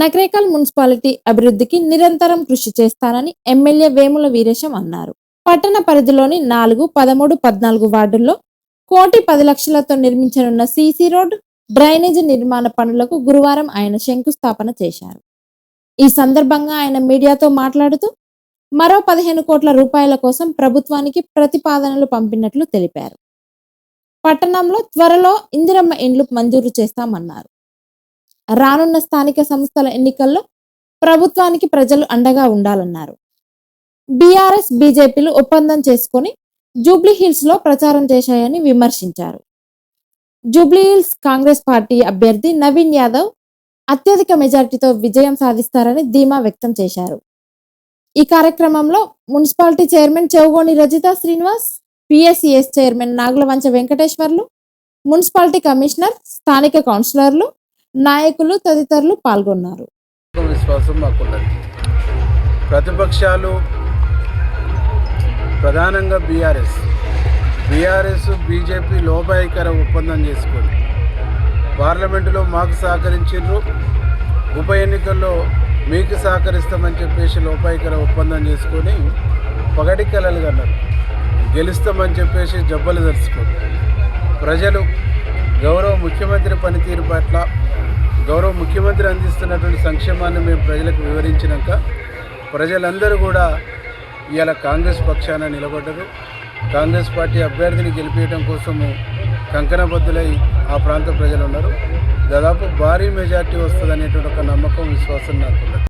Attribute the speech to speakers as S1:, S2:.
S1: Nakrekal municipality అభివృద్ధికి నిరంతరం కృషి చేస్తానని ఎమ్మెల్యే వేముల వీరేశం అన్నారు. పట్టణ పరిధిలోని నాలుగు పదమూడు పద్నాలుగు వార్డుల్లో కోటి పది లక్షలతో నిర్మించనున్న సీసీ రోడ్ డ్రైనేజీ నిర్మాణ పనులకు గురువారం ఆయన శంకుస్థాపన చేశారు. ఈ సందర్భంగా ఆయన మీడియాతో మాట్లాడుతూ మరో పదిహేను కోట్ల రూపాయల కోసం ప్రభుత్వానికి ప్రతిపాదనలు పంపినట్లు తెలిపారు. పట్టణంలో త్వరలో ఇందిరమ్మ ఇండ్లు మంజూరు చేస్తామన్నారు. రానున్న స్థానిక సంస్థల ఎన్నికల్లో ప్రభుత్వానికి ప్రజలు అండగా ఉండాలన్నారు. బీఆర్ఎస్ బీజేపీలు ఒప్పందం చేసుకొని జూబ్లీ హిల్స్లో ప్రచారం చేశాయని విమర్శించారు. జూబ్లీ హిల్స్ కాంగ్రెస్ పార్టీ అభ్యర్థి నవీన్ యాదవ్ అత్యధిక మెజార్టీతో విజయం సాధిస్తారని ధీమా వ్యక్తం చేశారు. ఈ కార్యక్రమంలో municipality chairman Chevugoni Rajitha Srinivas PSCS chairman Nagulavancha Venkateswarlu municipality commissioner స్థానిక కౌన్సిలర్లు నాయకులు తదితరులు పాల్గొన్నారు.
S2: విశ్వాసం మాకున్నది. ప్రతిపక్షాలు ప్రధానంగా బీఆర్ఎస్. బీఆర్ఎస్ బీజేపీ లోపాయికర ఒప్పందం చేసుకుంది. పార్లమెంటులో మాకు సహకరించారు ఉప ఎన్నికల్లో మీకు సహకరిస్తామని చెప్పేసి లోపాయికర ఒప్పందం చేసుకొని పగటి కలలు కన్నారు. గెలుస్తామని చెప్పేసి జబ్బలు తెరుచుకోరు ప్రజలు గౌరవ ముఖ్యమంత్రి పనితీరు పట్ల గౌరవ ముఖ్యమంత్రి అందిస్తున్నటువంటి సంక్షేమాన్ని మేము ప్రజలకు వివరించినాక ప్రజలందరూ కూడా ఇవాళ కాంగ్రెస్ పక్షాన నిలబడ్డరు. కాంగ్రెస్ పార్టీ అభ్యర్థిని గెలిపించడం కోసము కంకణబద్దులై ఆ ప్రాంత ప్రజలు ఉన్నారు దాదాపు భారీ మెజార్టీ వస్తుందనేటువంటి ఒక నమ్మకం విశ్వాసం నాకు